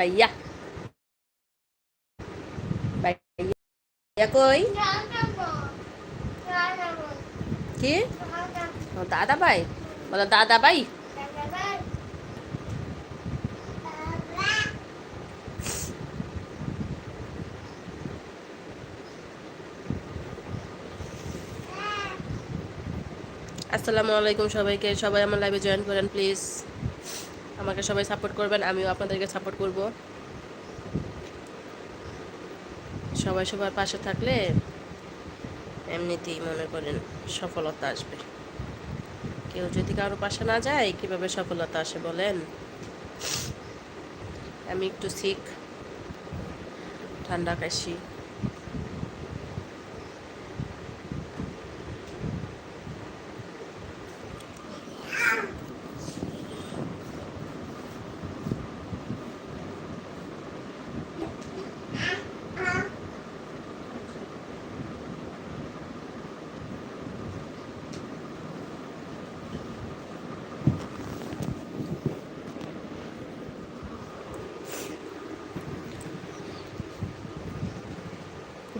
ভাইয়া। ভাইয়া আসসালামু আলাইকুম সবাইকে। সবাই আমার লাইভে জয়েন করেন প্লিজ আমাকে সবাই সাপোর্ট করবেন, আমিও আপনাদেরকে সাপোর্ট করব। সবাই সবার পাশে থাকলে এমনিতেই মনে করেন সফলতা আসবে। কেউ যদি কারও পাশে না যায়, কীভাবে সফলতা আসে বলেন? আমি একটু শিখ ঠান্ডা কাশি।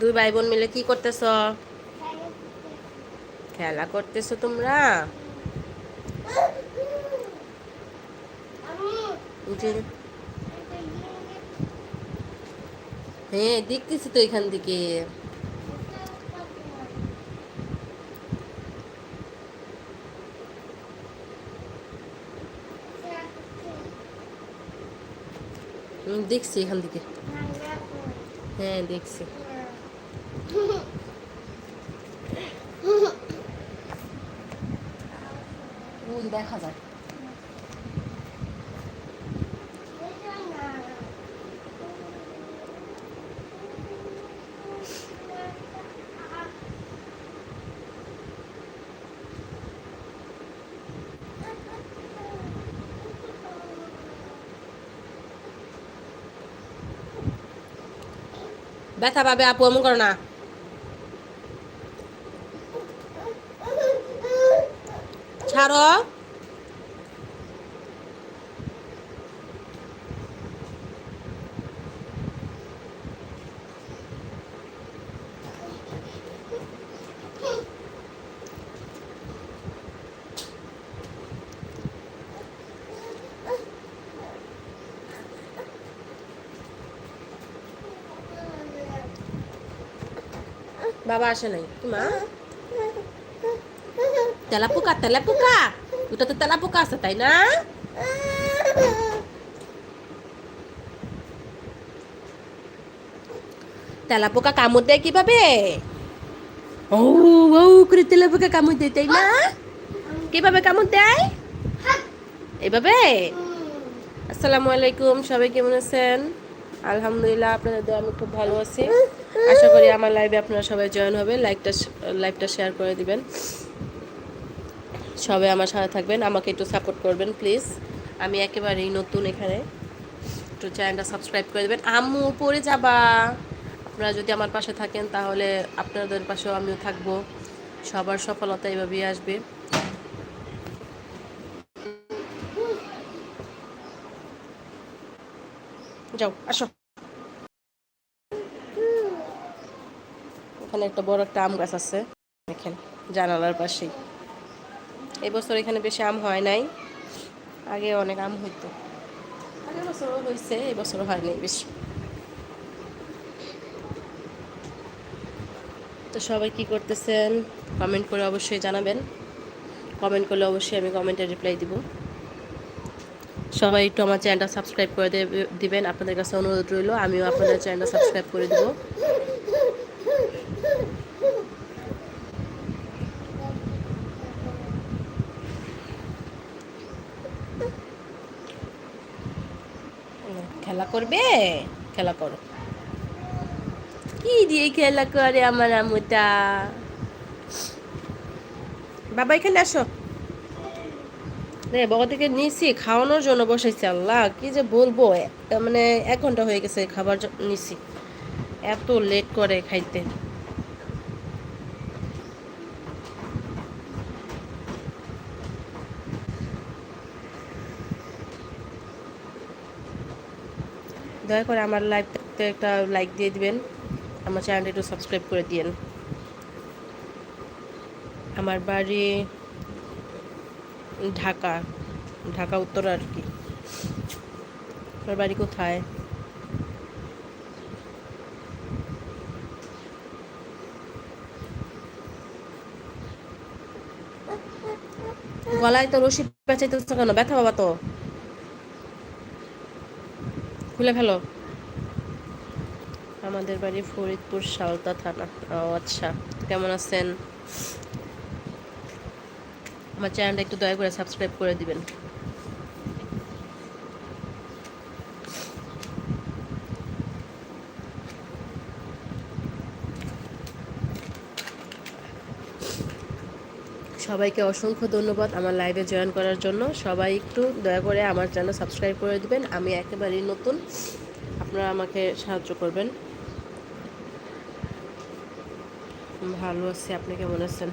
দুই ভাই বোন মিলে কি করতেছ? খেলা করতেছো তোমরা? হ্যাঁ দেখতেছি তো এখান থেকে। দেখছি এখান থেকে। হ্যাঁ দেখছি। দেখা যায় ব্যথা পাবে আপু এমন করো না। ছাড়ো বাবা আসে নাই। মা? তেলা পোকা তেলা পোকা ওটা তো তেলা পোকা আছে তাই না তেলা পোকা কামড় দেয় কীভাবে ও করে তেলা পোকা কামড় দেয় তাই না কীভাবে কামড় দেয় এইভাবে আসসালামু আলাইকুম সবাই কেমন আছেন আলহামদুলিল্লাহ আপনাদের দোয়া আমি খুব ভালো আছি আশা করি আমার লাইভে আপনারা সবাই জয়েন হবে লাইকটা লাইভটা শেয়ার করে দিবেন সবাই আমার সাথে থাকবেন, আমাকে একটু সাপোর্ট করবেন প্লিজ আমি একেবারেই নতুন এখানে। একটু চ্যানেলটা সাবস্ক্রাইব করে দেবেন। আম্মু পড়ে যাবা। আপনারা যদি আমার পাশে থাকেন, তাহলে আপনাদের পাশেও আমিও থাকব। সবার সফলতা এভাবেই আসবে। যাও, আসো। ওখানে একটা বড় একটা আম গাছ আছে। দেখেন, জানালার পাশেই। এই বছর এখানে বেশি আম হয় নাই। আগে অনেক আম হইতো। আগের বছরও হয়েছে এই বছরও হয়নি বেশি। তো সবাই কি করতেছেন? কমেন্ট করে অবশ্যই জানাবেন। কমেন্ট করলে অবশ্যই আমি কমেন্টে রিপ্লাই দিব। সবাই একটু আমার চ্যানেলটা সাবস্ক্রাইব করে দেবে- দিবেন। আপনাদের কাছে অনুরোধ রইল, আমিও আপনাদের চ্যানেলটা সাবস্ক্রাইব করে দিব। খেলা করবে? খেলা করো। কি দিয়ে খেলা করে আমার আমুটা? বাবা, এখানে আসো। রে বাবা থেকে নিছি, খাওয়ানোর জন্য বসেছি, আল্লাহ, কি যে বলব? মানে এক ঘণ্টা হয়ে গেছে, খাবার নিছি। এত লেট করে খাইতে। দয়া করে আমার লাইভটাতে একটা লাইক দিয়ে দিবেন। আমার চ্যানেলটা একটু সাবস্ক্রাইব করে দিয়েন। আমার বাড়ি ঢাকা ঢাকা উত্তর আর কি। আমার বাড়ি কোথায়? গলায় তো রশি পেঁচাইতেছো কেন? ব্যথা বাবা তো। খুলে ফেলো। আমাদের বাড়ি ফরিদপুর শালতা থানা। ও আচ্ছা। কেমন আছেন? আমার চ্যানেলটা একটু দয়া করে সাবস্ক্রাইব করে দিবেন। সবাইকে অসংখ্য ধন্যবাদ আমার লাইভে জয়েন করার জন্য। সবাই একটু দয়া করে আমার চ্যানেল সাবস্ক্রাইব করে দেবেন। আমি একেবারেই নতুন। আপনারা আমাকে সাহায্য করবেন। ভালো আছি, আপনি কেমন আছেন?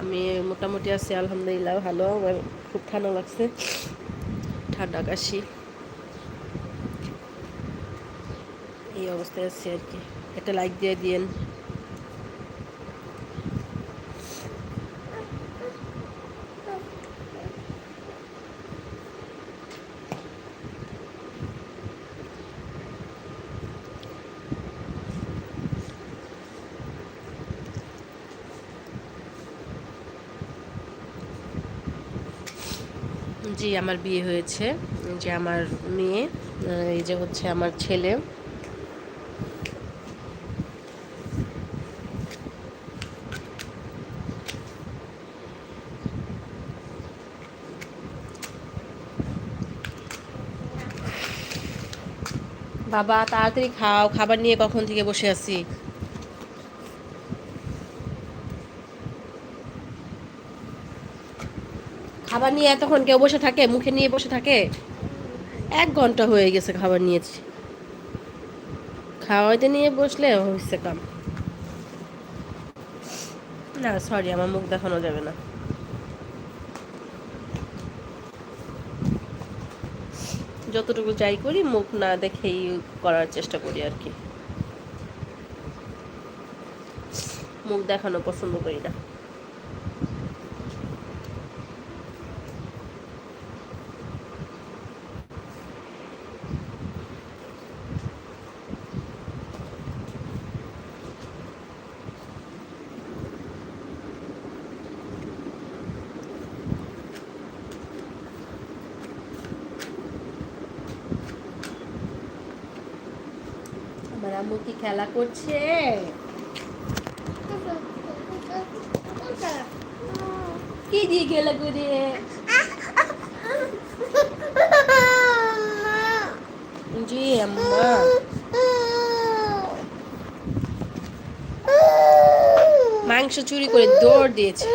আমি মোটামুটি আছি, আলহামদুলিল্লাহ, ভালো। আমার খুব ঠান্ডা লাগছে। ঠান্ডা কাশি। এই অবস্থায় আছি আর কি। একটা লাইক দিয়ে দিয়েন। জি আমার বিয়ে হয়েছে, যে আমার মেয়ে এই যে হচ্ছে আমার ছেলে। বাবা, তাড়াতাড়ি খাও, খাবার নিয়ে কখন থেকে বসে আছি? খাবার নিয়ে এতক্ষণ কেউ বসে থাকে, মুখে নিয়ে বসে থাকে? এক ঘণ্টা হয়ে গেছে খাবার নিয়েছি। খাওয়াইতে নিয়ে বসলে হয়েছে কাম। না সরি আমার মুখ দেখানো যাবে না। যতটুকু যাই করি, মুখ না দেখেই করার চেষ্টা করি আর কি। মুখ দেখানো পছন্দ করি না। আম্মু কি খেলা করছে। কি দিয়ে খেলা করে জি আম্মা। মাংস চুরি করে দৌড় দিয়েছে।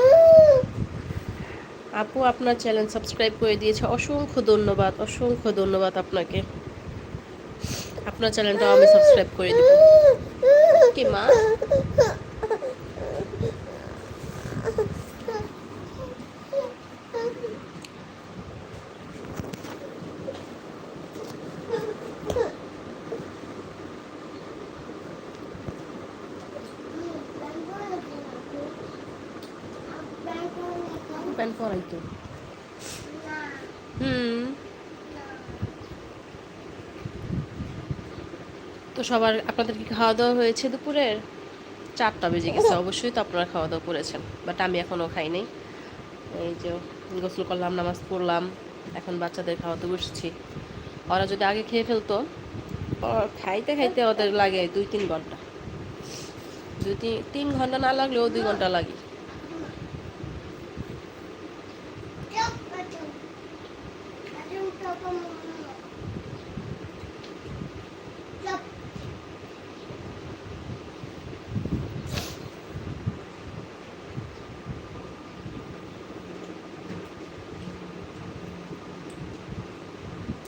আপু, আপনার চ্যানেল সাবস্ক্রাইব করে দিয়েছে। অসংখ্য ধন্যবাদ অসংখ্য ধন্যবাদ আপনাকে। আপনার চ্যানেলটাও আমি সাবস্ক্রাইব করে দিব। কি মা? প্যান্ট পরাই তো হুম। সবার আপনাদের কি খাওয়া দাওয়া হয়েছে দুপুরের? চারটা বেজে গেছে অবশ্যই তো আপনারা খাওয়া দাওয়া করেছেন বাট আমি এখনও খাই নাই। এই যে গোসল করলাম নামাজ পড়লাম এখন বাচ্চাদের খাওয়াতে বসছি। ওরা যদি আগে খেয়ে ফেলতো খাইতে খাইতে ওদের লাগে দুই তিন ঘণ্টা। দুই তিন তিন ঘণ্টা না লাগলেও দুই ঘণ্টা লাগে।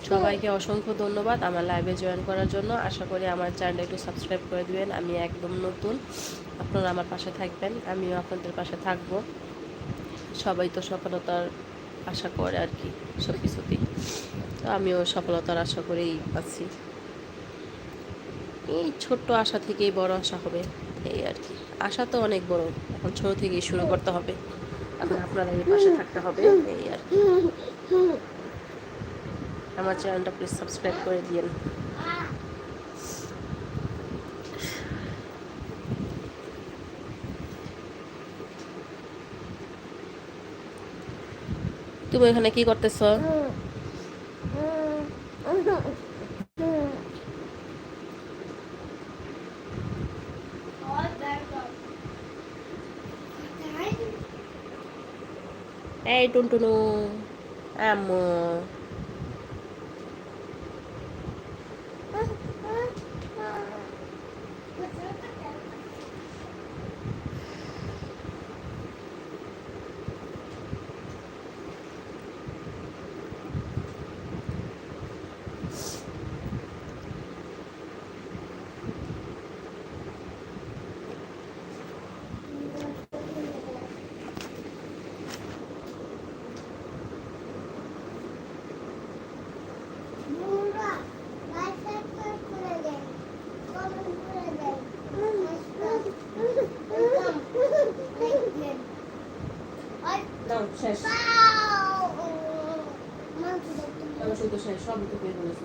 সবাইকে অসংখ্য ধন্যবাদ আমার লাইভে জয়েন করার জন্য। আশা করি আমার চ্যানেলটা একটু সাবস্ক্রাইব করে দিবেন। আমি একদম নতুন। আপনারা আমার পাশে থাকবেন। আমিও আপনাদের পাশে থাকব। সবাই তো সফলতার আশা করে আর কি সব কিছুতেই তো আমিও সফলতার আশা করেই আছি। এই ছোট্ট আশা থেকেই বড় আশা হবে, এই আর কি। আশা তো অনেক বড়। এখন ছোট থেকেই শুরু করতে হবে। এখন আপনারা এই পাশে থাকতে হবে, এই আর কি। আমার চ্যানেলটা প্লিজ সাবস্ক্রাইব করে দিন তুমি এখানে কি করতেছ? এই টুন টুনটুনু আম্মু। শুধু শেষ সব তো পেয়ে বলেছি